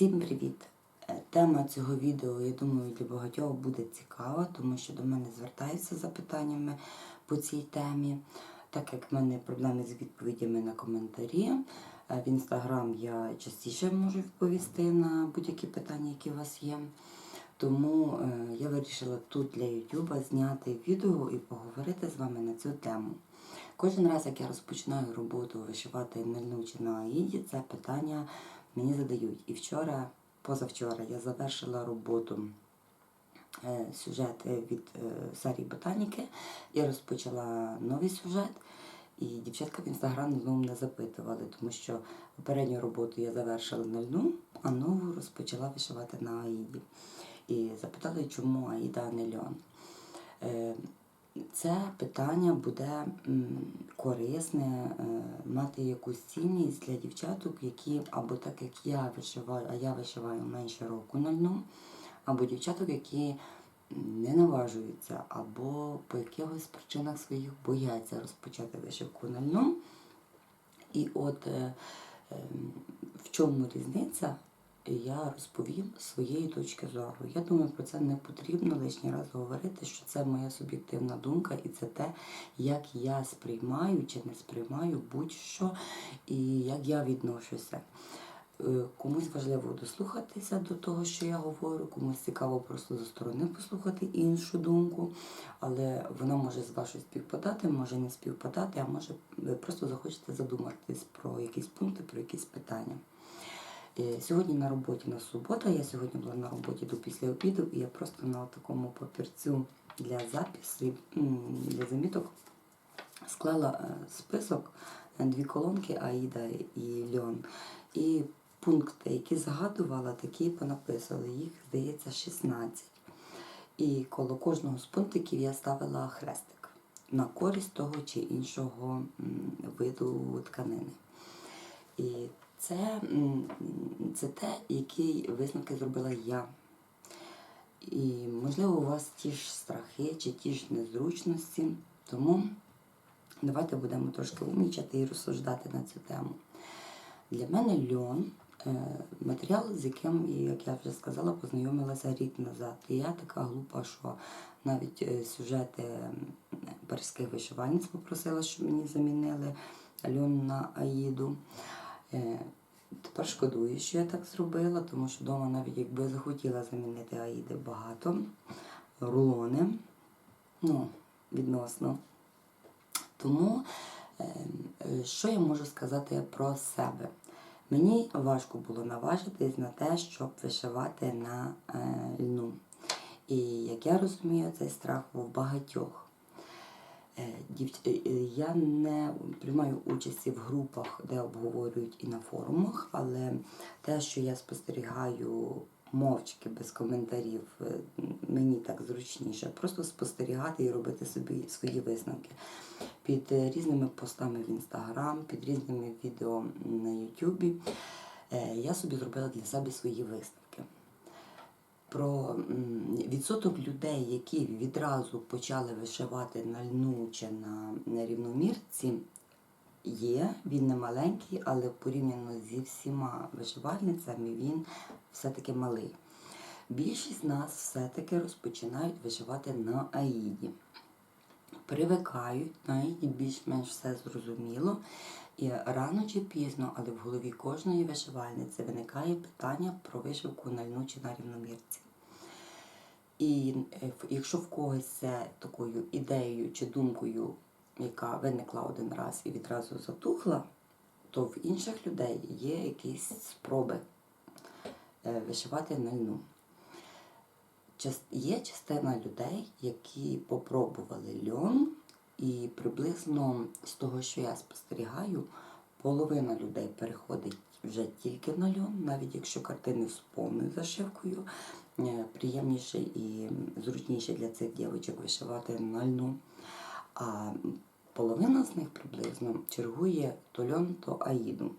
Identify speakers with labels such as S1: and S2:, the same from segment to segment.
S1: Всім привіт! Е, Тема цього відео, я думаю, для багатьох буде цікава, тому що до мене звертаються з запитаннями по цій темі. Так як в мене проблеми з відповідями на коментарі, е, в інстаграм я частіше можу відповісти на будь-які питання, які у вас є. Тому е, я вирішила тут для Ютуба зняти відео і поговорити з вами на цю тему. Кожен раз, як я розпочинаю роботу вишивати нальну чи на аїді, це питання мені задають. І вчора, позавчора, я завершила роботу е, сюжет е, від е, серії ботаніки і розпочала новий сюжет. І дівчатка в інстаграм знову мене запитували, тому що попередню роботу я завершила на льну, а нову розпочала вишивати на аїді. І запитали, чому аїда, не льон. Це питання буде корисне, е, мати якусь цінність для дівчаток, які або так як я вишиваю, а я вишиваю менше року на льну, або дівчаток, які не наважуються, або по якихось причинах своїх бояться розпочати вишивку на льну. І от е, е, в чому різниця, я розповім своєї точки зору. Я думаю, про це не потрібно лишній раз говорити, що це моя суб'єктивна думка, і це те, як я сприймаю чи не сприймаю будь-що, і як я відношуся. Е, Комусь важливо дослухатися до того, що я говорю, комусь цікаво просто зі сторони послухати іншу думку, але вона може з вашою співпадати, може не співпадати, а може ви просто захочете задуматись про якісь пункти, про якісь питання. Е, Сьогодні на роботі на субота, я сьогодні була на роботі до після обіду, і я просто на такому папірцю для запису, для заміток склала е, список, е, дві колонки Аїда і Льон. І пункти, які згадувала, такі і понаписували. Їх, здається, 16. І коло кожного з пунктиків я ставила хрестик на користь того чи іншого виду тканини. І це, це те, які висновки зробила я. І, можливо, у вас ті ж страхи чи ті ж незручності. Тому давайте будемо трошки умнічати і розсуждати на цю тему. Для мене льон е, матеріал, з яким, як я вже сказала, познайомилася рік назад. І я така глупа, що навіть е, сюжети паризьких вишивальниць попросила, щоб мені замінили льон на Аїду. Е, Тепер шкодую, що я так зробила, тому що вдома навіть якби захотіла замінити Аїди багато, рулони, ну, відносно. Тому е, що я можу сказати про себе? Мені важко було наважитись на те, щоб вишивати на е, льну. І як я розумію, цей страх був багатьох. Е, е, е, Я не приймаю участі в групах, де обговорюють і на форумах, але те, що я спостерігаю мовчки без коментарів, мені так зручніше. Просто спостерігати і робити собі свої висновки. Під різними постами в інстаграм, під різними відео на Ютубі я собі зробила для себе свої висновки про відсоток людей, які відразу почали вишивати на льну чи на, рівномірці, є. Він не маленький, але порівняно зі всіма вишивальницями він все-таки малий. Більшість нас все-таки розпочинають вишивати на аїді. Привикають, на аїді більш-менш все зрозуміло. І рано чи пізно, але в голові кожної вишивальниці виникає питання про вишивку на льну чи на рівномірці. І е, якщо в когось це такою ідеєю чи думкою, яка виникла один раз і відразу затухла, то в інших людей є якісь спроби е, вишивати на льну. Є частина людей, які попробували льон, і приблизно з того, що я спостерігаю, половина людей переходить вже тільки на льон, навіть якщо картини з повною зашивкою, е, приємніше і зручніше для цих дівчаток вишивати на льну. А половина з них приблизно чергує то льон, то аїду.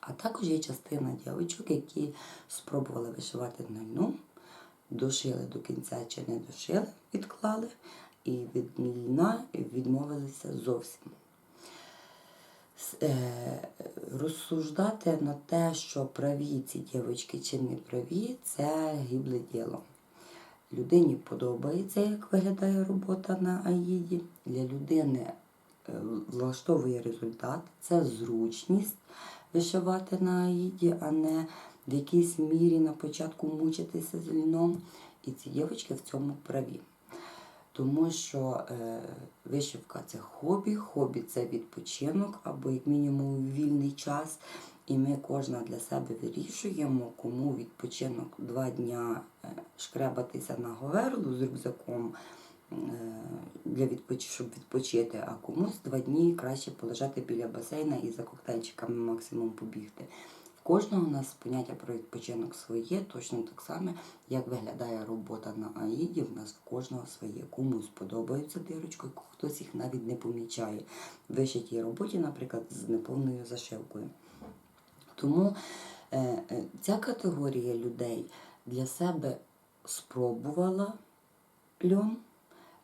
S1: А також є частина дівчаток, які спробували вишивати на льну, дошили до кінця чи не дошили, відклали, і від льна відмовилися зовсім. Е, розсуждати на те, що праві ці дівчатки чи не праві, це гібле діло. Людині подобається, як виглядає робота на Аїді. Для людини е, влаштовує результат, це зручність вишивати на Аїді, а не в якійсь мірі на початку мучитися з льном. І ці дівчатки в цьому праві. Тому що е, вишивка це хобі, хобі це відпочинок або як мінімум вільний час. І ми кожна для себе вирішуємо, кому відпочинок два дня е, шкребатися на говерлу з рюкзаком е, для відпоч... щоб відпочити, а комусь два дні краще полежати біля басейна і за коктейльчиками максимум побігти. Кожного у нас поняття про відпочинок своє, точно так само, як виглядає робота на Аїді, в нас в кожного своє. Комусь подобаються дирочки, хтось їх навіть не помічає. В вишитій роботі, наприклад, з неповною зашивкою. Тому е, е, ця категорія людей для себе спробувала льон,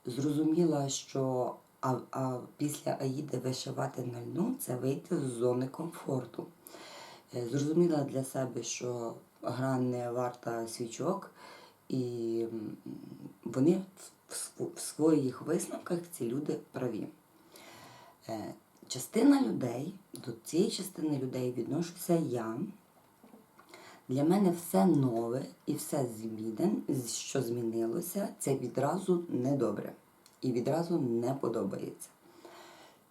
S1: зрозуміла, що а, а після Аїди вишивати на льну це вийти з зони комфорту. Е, Зрозуміла для себе, що гра не варта свічок, і вони в, своїх висновках ці люди праві. Е, Частина людей, до цієї частини людей відношуся я. Для мене все нове і все змінен, що змінилося, це відразу недобре і відразу не подобається.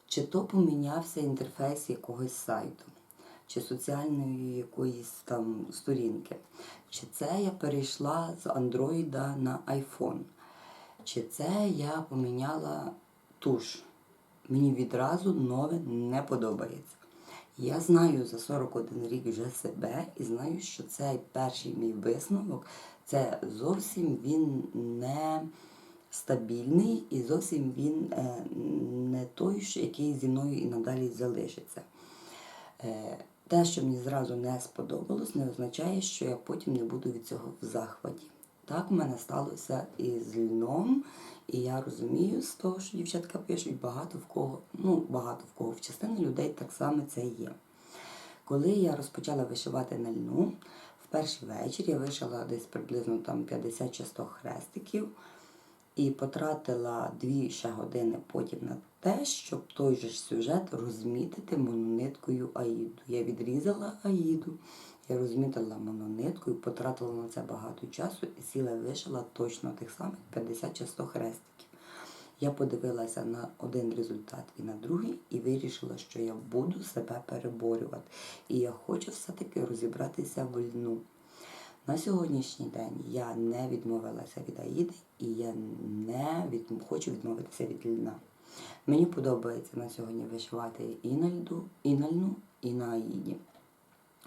S1: Чи то помінявся інтерфейс якогось сайту, чи соціальної якоїсь там сторінки, чи це я перейшла з Андроїда на iPhone, чи це я поміняла туш. Мені відразу нове не подобається. Я знаю за 41 рік вже себе і знаю, що цей перший мій висновок це зовсім він не стабільний і зовсім він е, не той, який зі мною і надалі залишиться. Те, що мені зразу не сподобалось, не означає, що я потім не буду від цього в захваті. Так в мене сталося і з льном, і я розумію з того, що дівчатка пишуть, багато в кого, ну багато в кого в частини людей так само це є. Коли я розпочала вишивати на льну, в перший вечір я вишила десь приблизно там 50 чи 100 хрестиків і потратила дві ще години потім на те, щоб той же сюжет розмітити монониткою Аїду. Я відрізала Аїду, я розмітила монониткою, потратила на це багато часу і сіла вишила точно тих самих 50 чи 100 хрестиків. Я подивилася на один результат і на другий, і вирішила, що я буду себе переборювати. І я хочу все-таки розібратися в льну. На сьогоднішній день я не відмовилася від Аїди і я не від... хочу відмовитися від льна. Мені подобається на сьогодні вишивати і на льду, і на льну, і на Аїді.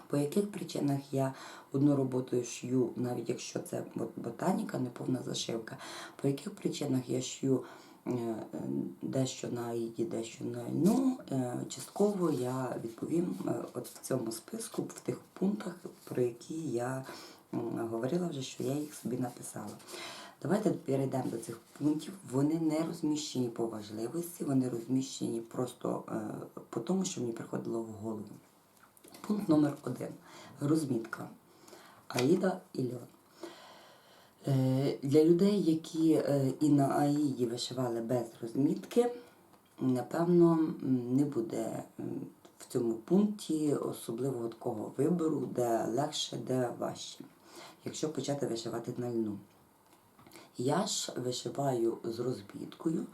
S1: По яких причинах я одну роботу шью, навіть якщо це ботаніка, неповна зашивка, по яких причинах я шью е, е, дещо на Аїді, дещо на льну, е, частково я відповім от в цьому списку, в тих пунктах, про які я говорила вже, що я їх собі написала. Давайте перейдемо до цих пунктів. Вони не розміщені по важливості, вони розміщені просто е, по тому, що мені приходило в голову. Пункт номер один. Розмітка. Аїда і льон. Е, Для людей, які е, і на Аїді вишивали без розмітки, напевно, не буде в цьому пункті особливого такого вибору, де легше, де важче, якщо почати вишивати на льну. Я ж вишиваю з розбіткою.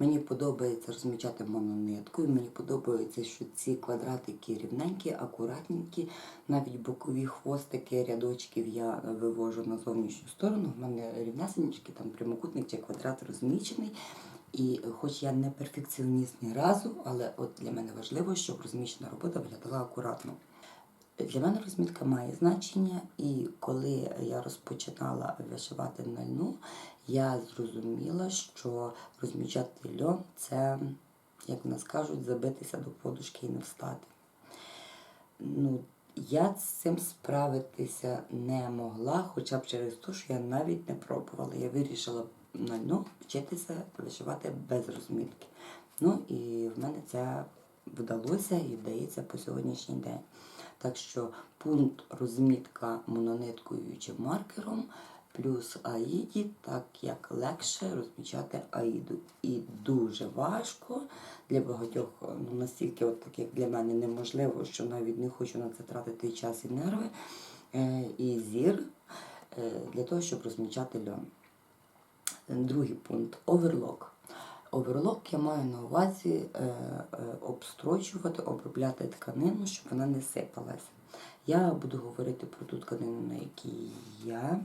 S1: Мені подобається розмічати монониткою. Мені подобається, що ці квадратики рівненькі, акуратненькі, навіть бокові хвостики, рядочків я вивожу на зовнішню сторону. У мене рівнесенечки, там прямокутник чи квадрат розмічений. І хоч я не перфекціоніст ні разу, але от для мене важливо, щоб розміщена робота виглядала акуратно. Для мене розмітка має значення, і коли я розпочинала вишивати на льну, я зрозуміла, що розмічати льон це, як в нас кажуть, забитися до подушки і не встати. Ну, я з цим справитися не могла, хоча б через те, що я навіть не пробувала. Я вирішила на льну вчитися вишивати без розмітки. Ну і в мене це вдалося і вдається по сьогоднішній день. Так що пункт розмітка монониткою чи маркером плюс аїді, так як легше розмічати аїду. І дуже важко для багатьох, ну настільки, от так як для мене, неможливо, що навіть не хочу на це тратити час і нерви, е, і зір е, для того, щоб розмічати льон. Другий пункт оверлок. Оверлок я маю на увазі е, е, обстрочувати, обробляти тканину, щоб вона не сипалася. Я буду говорити про ту тканину, на якій я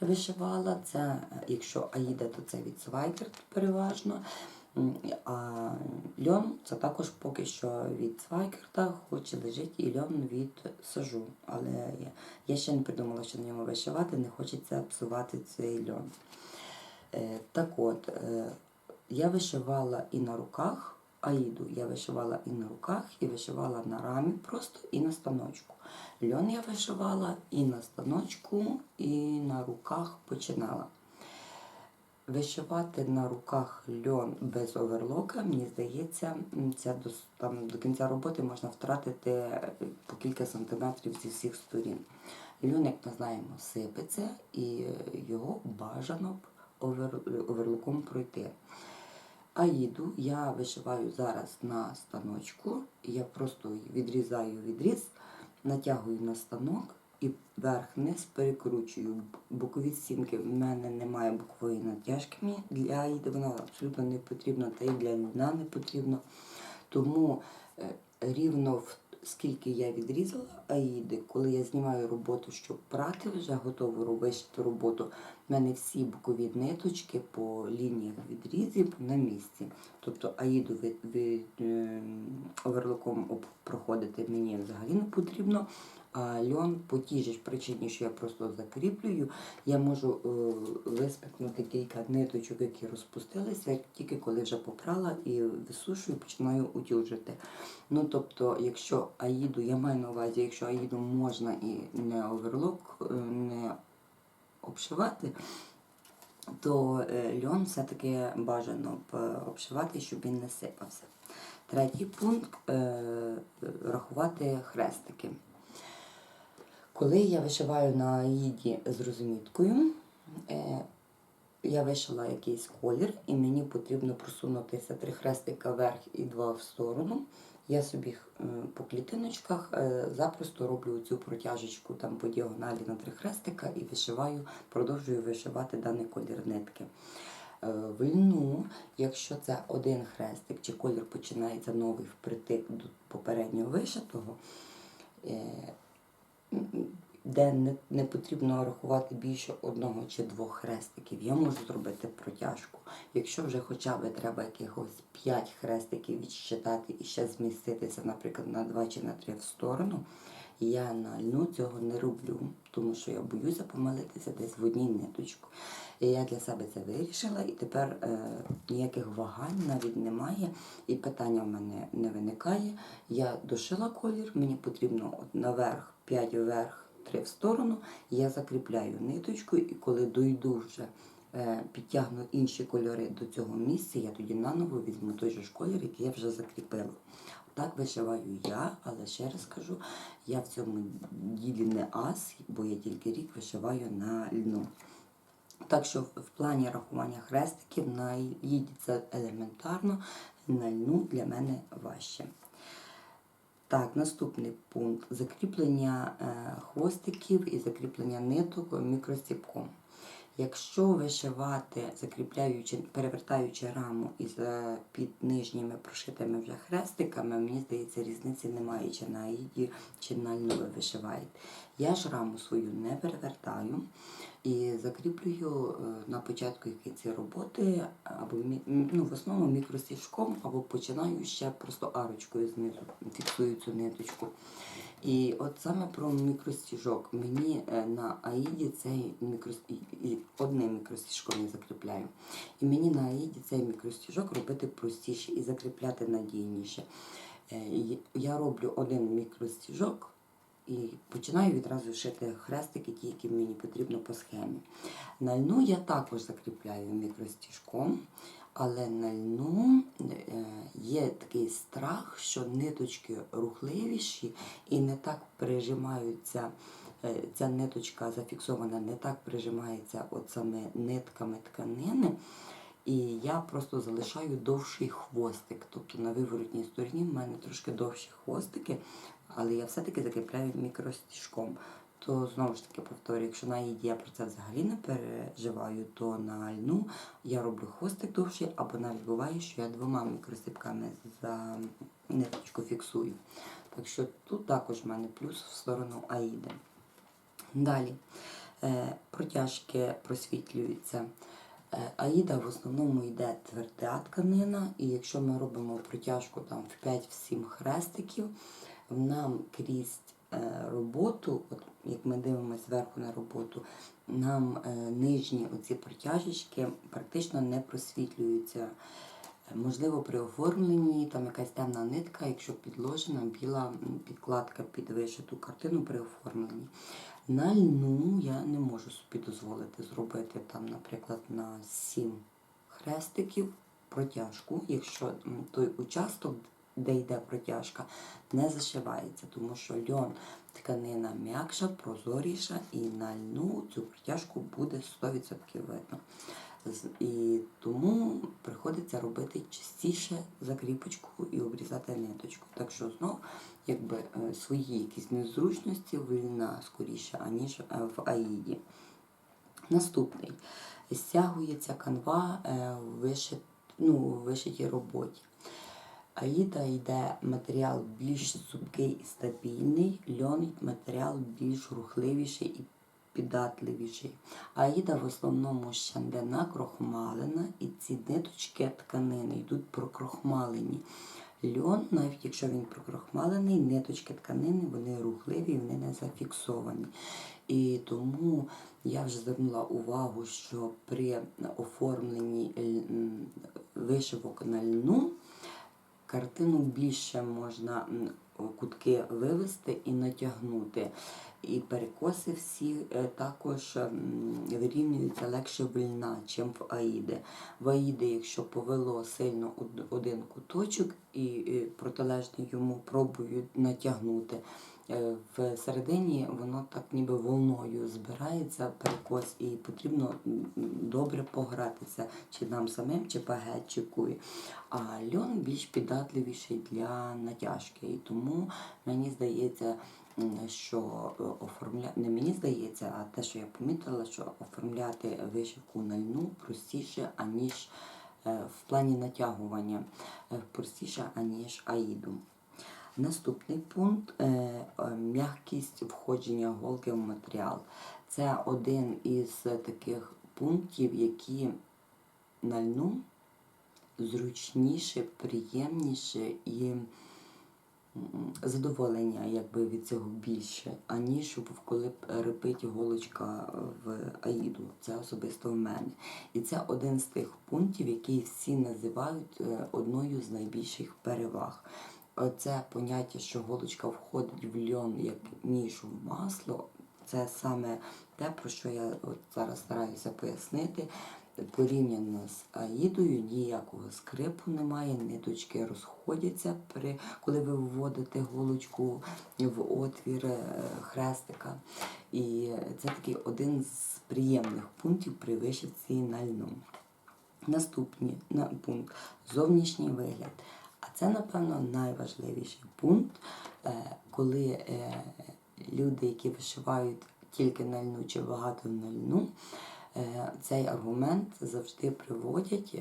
S1: вишивала. Це, е, якщо Аїда, то це від Свайкерт переважно. А льон це також поки що від Свайкерта, хоч і лежить і льон від сажу. Але я, ще не придумала, що на ньому вишивати, не хочеться псувати цей льон. Так от, я вишивала і на руках аїду, я вишивала і на руках, і вишивала на рамі просто, і на станочку. Льон я вишивала і на станочку, і на руках починала. Вишивати на руках льон без оверлока, мені здається, це до, там, до кінця роботи можна втратити е, по кілька сантиметрів зі всіх сторін. Льон, як ми знаємо, сипеться і е, його бажано б овер, оверлоком пройти. Аїду я вишиваю зараз на станочку. Я просто відрізаю відріз, натягую на станок і верх-низ перекручую. Бокові стінки в мене немає бокової натяжки для аїди, вона абсолютно не потрібна, та й для льна не потрібно. Тому е, рівно в скільки я відрізала аїди, коли я знімаю роботу, щоб прати вже готову робити роботу, в мене всі бокові ниточки по лініях відрізів на місці. Тобто аїду від, від, від оверлоком проходити мені взагалі не потрібно. Льон по тій же причині, що я просто закріплюю, я можу е, виспекнути кілька ниточок, які розпустилися, тільки коли вже попрала і висушую, починаю утюжити. Ну тобто, якщо аїду, я маю на увазі, якщо аїду можна і не оверлок, е, не обшивати, то е, льон все-таки бажано обшивати, щоб він не сипався. Третій пункт рахувати хрестики. Коли я вишиваю на аїді з розміткою, е, я вишила якийсь колір, і мені потрібно просунутися три хрестика вверх і два в сторону. Я собі е, по клітиночках е, запросто роблю цю протяжечку там по діагоналі на три хрестика і вишиваю, продовжую вишивати даний колір нитки. В льну, якщо це один хрестик чи колір починається новий впритик до попереднього вишитого, де не, не потрібно рахувати більше одного чи двох хрестиків, я можу зробити протяжку. Якщо вже хоча б треба якихось 5 хрестиків відсчитати і ще зміститися, наприклад, на 2 чи на 3 в сторону, я на льну цього не роблю, тому що я боюся помилитися десь в одній ниточку. І я для себе це вирішила, і тепер е, ніяких вагань навіть немає, і питання в мене не виникає. Я дошила колір, мені потрібно от наверх, 5 вверх, 3 в сторону. Я закріпляю ниточку, і коли дойду вже, е, підтягну інші кольори до цього місця, я тоді наново візьму той же ж колір, який я вже закріпила. Так вишиваю я, але ще раз кажу, я в цьому ділі не ас, бо я тільки рік вишиваю на льну. Так що в плані рахування хрестиків на їді це елементарно, на льну для мене важче. Так, наступний пункт закріплення е, хвостиків і закріплення ниток мікростіпком. Якщо вишивати, закріпляючи, перевертаючи раму із е, під нижніми прошитими вже хрестиками, мені здається, різниці немає, чи на аїді, чи на льну ви вишиваєте. Я ж раму свою не перевертаю і закріплюю е, на початку якісь роботи, або ну, в основному мікростіжком, або починаю ще просто арочкою знизу, фіксую цю ниточку. І от саме про мікростіжок. Мені е, на Аїді цей мікрості... і одним мікростіжком я закріпляю. І мені на Аїді цей мікростіжок робити простіше і закріпляти надійніше. Е, Я роблю один мікростіжок і починаю відразу шити хрестики, ті, які мені потрібно по схемі. На льну я також закріпляю мікростіжком, Але на льну е, є такий страх, що ниточки рухливіші і не так прижимаються. е, Ця ниточка зафіксована, не так прижимається от саме нитками тканини. І я просто залишаю довший хвостик. Тобто на виворотній стороні в мене трошки довші хвостики, але я все-таки закріпляю мікростіжком. То знову ж таки повторюю, якщо на їді я про це взагалі не переживаю, то на льну я роблю хвостик довший, або навіть буває, що я двома мікростіпками за ниточку фіксую. Так що тут також в мене плюс в сторону Аїди. Далі е, протяжки просвітлюються. Е, Аїда в основному йде тверда тканина, і якщо ми робимо протяжку там в 5-7 хрестиків, нам крізь роботу, от як ми дивимося зверху на роботу, нам е, нижні оці протяжечки практично не просвітлюються. Е, Можливо, при оформленні там якась темна нитка, якщо підложена біла підкладка під вишиту картину при оформленні. На льну я не можу собі дозволити зробити там, наприклад, на 7 хрестиків протяжку, якщо той участок, де йде протяжка, не зашивається, тому що льон тканина м'якша, прозоріша, і на льну цю протяжку буде 100% видно. І тому приходиться робити частіше закріпочку і обрізати ниточку. Так що знов якби е, свої якісь незручності вільна скоріше, аніж е, в Аїді. Наступний. Стягується канва е, в вишит, ну, вишитій роботі. Аїда йде матеріал більш цупкий і стабільний, льон матеріал більш рухливіший і піддатливіший. Аїда в основному ще не накрохмалена, і ці ниточки тканини йдуть прокрохмалені. Льон, навіть якщо він прокрохмалений, ниточки тканини вони рухливі, вони не зафіксовані. І тому я вже звернула увагу, що при оформленні вишивок на льну картину більше можна кутки вивести і натягнути. І перекоси всі е, також вирівнюються легше вільна, льна, чим в Аїди. В Аїди, якщо повело сильно один куточок і протилежний йому пробують натягнути. Е, В середині воно так ніби волною збирається перекос, і потрібно добре погратися, чи нам самим, чи багетчику. А льон більш піддатливіший для натяжки. І тому мені здається, що е, оформля... не мені здається, а те, що я помітила, що оформляти вишивку на льну простіше, аніж е, в плані натягування, простіше, аніж аїду. Наступний пункт е, е, м'якість входження голки в матеріал. Це один із таких пунктів, які на льну зручніше, приємніше і задоволення якби від цього більше, аніж коли репить голочка в Аїду. Це особисто в мене. І це один з тих пунктів, який всі називають е, одною з найбільших переваг. Оце поняття, що голочка входить в льон як ніж в масло, це саме те, про що я от зараз стараюся пояснити. Порівняно з Аїдою ніякого скрипу немає, ниточки розходяться, при, коли ви вводите голочку в отвір е, хрестика. І це такий один з приємних пунктів при вишивці на льну. Наступний на, пункт зовнішній вигляд. Це, напевно, найважливіший пункт, е, коли е, люди, які вишивають тільки на льну чи багато на льну, е, цей аргумент завжди приводять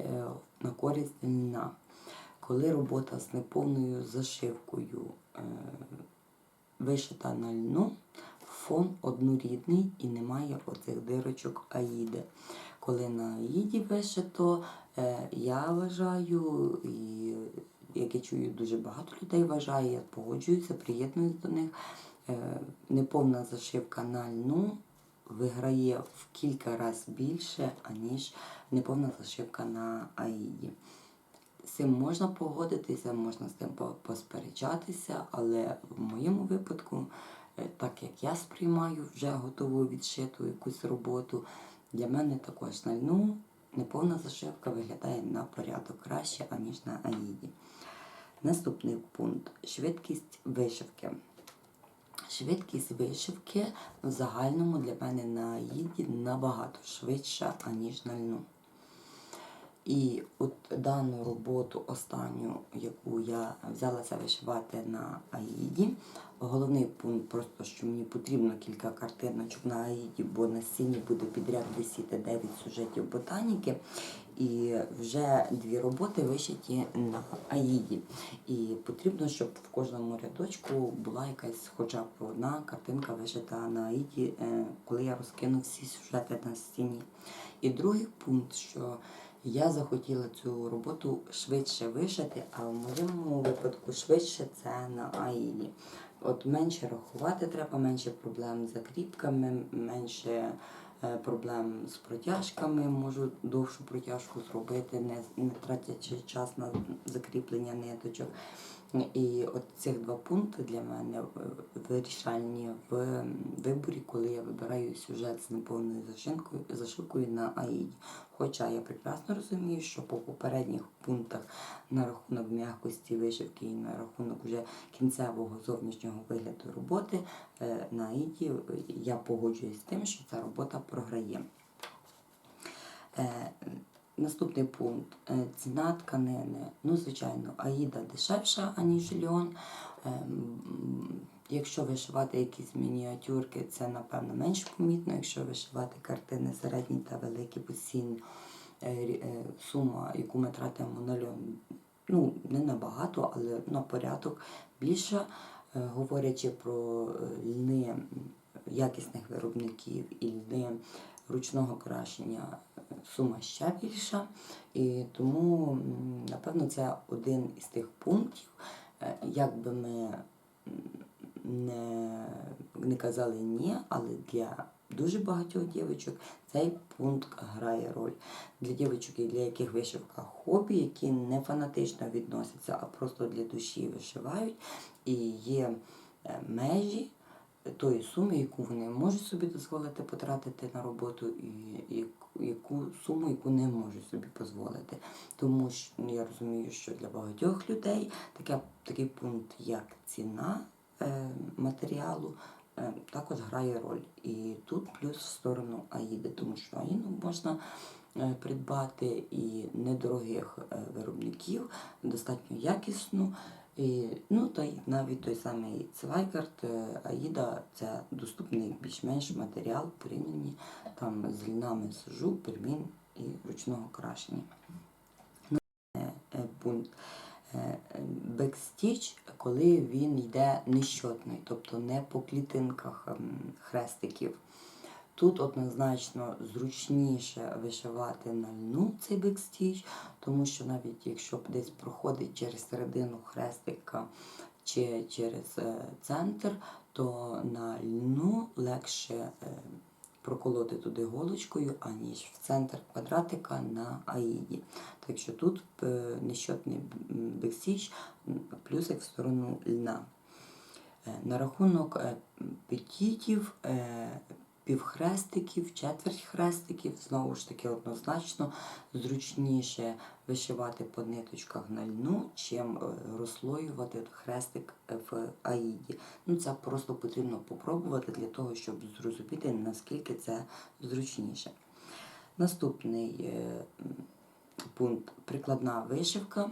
S1: на користь льна. Коли робота з неповною зашивкою вишита на льну, фон однорідний і немає оцих дирочок аїди. Коли на аїді вишито, я вважаю, і як я чую, дуже багато людей вважає, я погоджуюся, приєднуюсь до них. е, Неповна зашивка на льну виграє в кілька разів більше, аніж неповна зашивка на аїді. З цим можна погодитися, можна з по- посперечатися, але в моєму випадку, е, так як я сприймаю вже готову відшиту якусь роботу, для мене також на льну неповна зашивка виглядає на порядок краще, аніж на Аїді. Наступний пункт швидкість вишивки. Швидкість вишивки в загальному для мене на Аїді набагато швидша, аніж на льну. І от дану роботу останню, яку я взялася вишивати на Аїді, головний пункт просто, що мені потрібно кілька картиночок на Аїді, бо на стіні буде підряд висіти 9 сюжетів ботаніки. І вже дві роботи вишиті на Аїді. І потрібно, щоб в кожному рядочку була якась хоча б одна картинка вишита на Аїді, е, коли я розкину всі сюжети на стіні. І другий пункт, що я захотіла цю роботу швидше вишити, а в моєму випадку швидше це на Аїді. От менше рахувати треба, менше проблем з закріпками, менше проблем з протяжками. Можу довшу протяжку зробити, не, не тратячи час на закріплення ниточок. І от цих два пункти для мене е, вирішальні в виборі, коли я вибираю сюжет з неповною зашивкою, на Аїді. Хоча я прекрасно розумію, що по попередніх пунктах на рахунок м'якості вишивки і на рахунок вже кінцевого зовнішнього вигляду роботи е, на Аїді е, я погоджуюсь з тим, що ця робота програє. Наступний пункт Е, ціна тканини. Ну, звичайно, Аїда дешевша, аніж льон. Ем, Якщо вишивати якісь мініатюрки, це напевно менш помітно. Якщо вишивати картини середні та великі постійні, е, е, сума, яку ми тратимо на льон, ну не набагато, але на порядок більша. Е, Говорячи про льни якісних виробників і льни ручного крашення, сума ще більша. І тому, напевно, це один із тих пунктів, е, як би ми не, не казали ні, але для дуже багатьох дівчаток цей пункт грає роль. Для дівчаток, для яких вишивка хобі, які не фанатично відносяться, а просто для душі вишивають, і є е, межі тої суми, яку вони можуть собі дозволити потратити на роботу, і яку- суму, яку не можуть собі дозволити. Тому що ну, я розумію, що для багатьох людей таке, такий пункт, як ціна е, матеріалу, е, також грає роль. І тут плюс в сторону Аїди, тому що Аїду можна е, придбати і недорогих е, виробників, достатньо якісну. І, ну, та й навіть той самий Цвайгард, е, Аїда це доступний більш-менш матеріал в порівнянні там з льнами сажу, пермін і ручного крашення. Е, е, Пункт. Е, е, Бекстіч, коли він йде нещотний, тобто не по клітинках хрестиків. Тут однозначно зручніше вишивати на льну цей бекстіч, тому що навіть якщо десь проходить через середину хрестика чи через е, центр, то на льну легше е, проколоти туди голочкою, аніж в центр квадратика на аїді. Так що тут е, нещотний м, плюсик в сторону льна. На рахунок петітів, півхрестиків, четверть хрестиків, знову ж таки однозначно зручніше вишивати по ниточках на льну, чим е, розслоювати хрестик в аїді. Ну, це просто потрібно попробувати для того, щоб зрозуміти, наскільки це зручніше. Наступний е, пункт прикладна вишивка.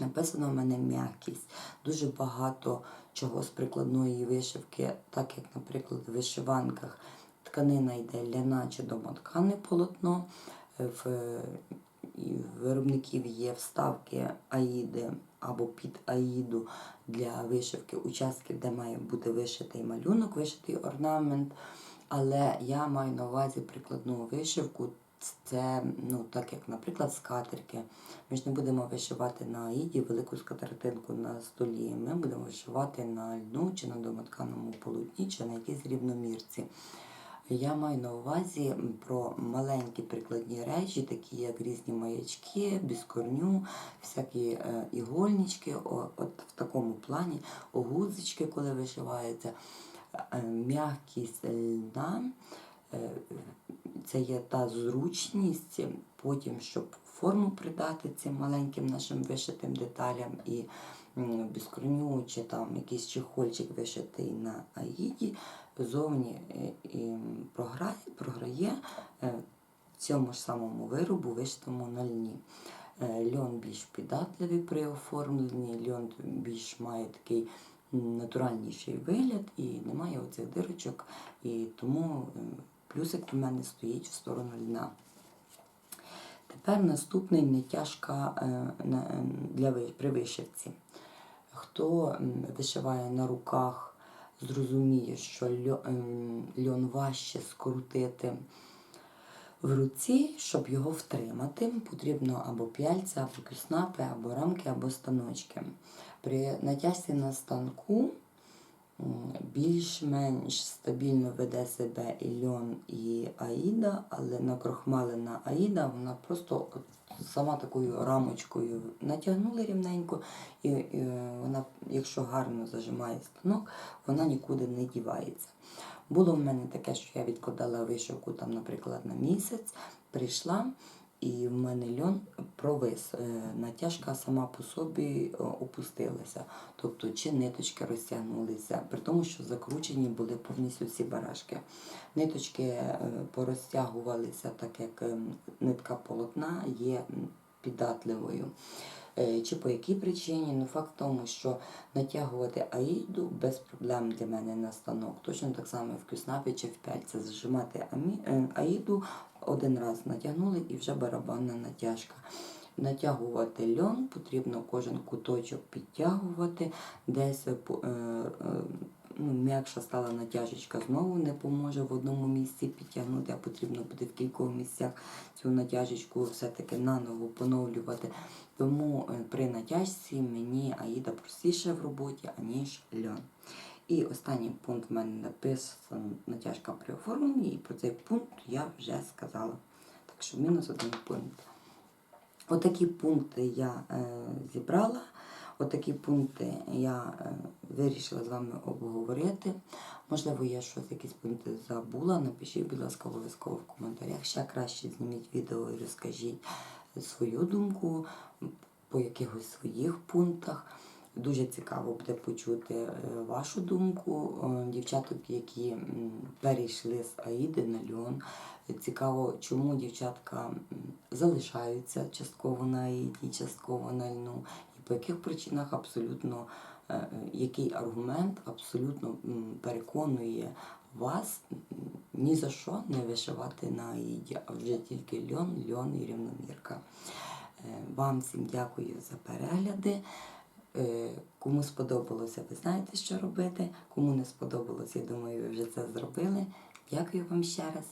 S1: Написано в мене м'якість. Дуже багато чого з прикладної вишивки, так як, наприклад, в вишиванках тканина йде ляна чи домоткане полотно. В виробників є вставки аїди або під аїду для вишивки участків, де має бути вишитий малюнок, вишитий орнамент. Але я маю на увазі прикладну вишивку. Це, ну, так як, наприклад, скатерки. Ми ж не будемо вишивати на аїді велику скатертинку на столі. Ми будемо вишивати на льну чи на домотканому полотні, чи на якійсь рівномірці. Я маю на увазі про маленькі прикладні речі, такі як різні маячки, біскорню, всякі е, ігольнички, от в такому плані, гудзички, коли вишиваються, е, м'якість льна це є та зручність, потім, щоб форму придати цим маленьким нашим вишитим деталям і м, безкорню чи там якийсь чехольчик вишитий на аїді, зовні е, і програє, програє е, цьому ж самому виробу вишитому на льні. Е, Льон більш піддатливий при оформленні, льон більш має такий натуральніший вигляд і немає оцих дирочок, і тому е, плюсик в мене стоїть в сторону льна. Тепер наступний нетяжка е, е, для при вишивці. Хто вишиває на руках, зрозуміє, що ем, льон важче скрутити в руці, щоб його втримати, потрібно або п'яльця, або кюснапи, або рамки, або станочки. При натяжці на станку більш-менш стабільно веде себе і льон, і аїда, але накрохмалена аїда, вона просто сама такою рамочкою натягнули рівненько, і, і вона, якщо гарно зажимає станок, вона нікуди не дівається. Було в мене таке, що я відкладала вишивку, там, наприклад, на місяць, прийшла, і в мене льон провис. Е, Натяжка сама по собі е, опустилася. Тобто чи ниточки розтягнулися, при тому, що закручені були повністю всі барашки. Ниточки е, порозтягувалися, так як нитка полотна є піддатливою. Чи по якій причині? Ну факт в тому, що натягувати аїду без проблем для мене на станок. Точно так само в кюснапі чи в амі- е, аїду один раз натягнули і вже барабанна натяжка. Натягувати льон, потрібно кожен куточок підтягувати, десь е, е, е, ну, м'якша стала натяжечка, знову не поможе в одному місці підтягнути, а потрібно буде в кількох місцях цю натяжечку все-таки наново поновлювати. Тому при натяжці мені Аїда простіше в роботі, аніж льон. І останній пункт в мене написан натяжка при оформленні, і про цей пункт я вже сказала. Так що мінус один пункт. Отакі пункти я е, зібрала. Отакі пункти я е, вирішила з вами обговорити. Можливо, я щось якісь пункти забула. Напишіть, будь ласка, обов'язково в коментарях. Ще краще зніміть відео і розкажіть свою думку по якихось своїх пунктах. Дуже цікаво буде почути е, вашу думку е, дівчаток, які перейшли з Аїди на льон. Цікаво, чому дівчатка залишаються частково на Аїді, частково на льну, і по яких причинах абсолютно е, який аргумент абсолютно переконує вас ні за що не вишивати на Аїді, а вже тільки льон, льон і рівномірка. Вам всім дякую за перегляди. Е, Кому сподобалося, ви знаєте, що робити. Кому не сподобалося, я думаю, ви вже це зробили. Дякую вам ще раз